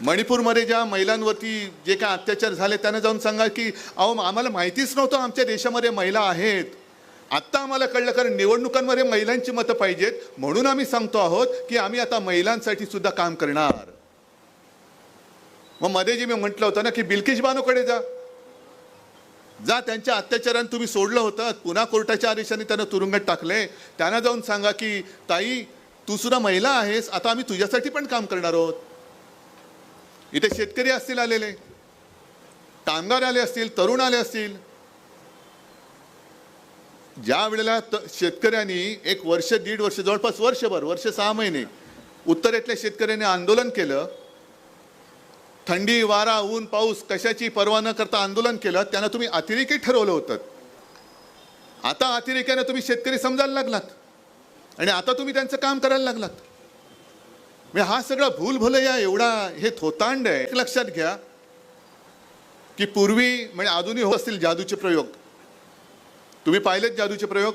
मणिपूरमध्ये ज्या महिलांवरती जे काय अत्याचार झाले त्यांना जाऊन सांगा की अहो आम्हाला माहितीच नव्हतं आमच्या देशामध्ये महिला आहेत. आत्ता आम्हाला कळलं कारण निवडणुकांमध्ये महिलांची मतं पाहिजेत. म्हणून आम्ही सांगतो आहोत की आम्ही आता महिलांसाठी सुद्धा काम करणार. मग मध्ये जे मी म्हटलं होतं ना की बिल्किश बानोकडे जा. जा त्यांच्या अत्याचाराने तुम्ही सोडलं होतं. पुन्हा कोर्टाच्या आदेशाने त्यांना तुरुंगात टाकले. त्यांना जाऊन सांगा की ताई तू सुद्धा महिला आहेस. आता आम्ही तुझ्यासाठी पण काम करणार आहोत. इथे शेतकरी असतील आलेले. कामगार आले असतील तरुण आले असतील. ज्या वेळेला त- शेतकऱ्यांनी एक वर्ष दीड वर्ष जवळपास वर्षभर वर्ष सहा महिने उत्तरेतल्या शेतकऱ्यांनी आंदोलन केलं थंडी वारा ऊन पाऊस कशाची पर्वा न करता आंदोलन केलं त्यांना तुम्ही अतिरेकी ठरवलं होतं. आता अतिरेक्यानं तुम्ही शेतकरी समजायला लागलात. आणि आता तुम्ही त्यांचं काम करायला लागलात. म्हणजे हा सगळा भूल भुलैया एवढा हे थोतांड आहे. लक्षात घ्या की पूर्वी म्हणजे अजूनही होत असतील जादूचे प्रयोग. तुम्ही पाहिलेत जादूचे प्रयोग?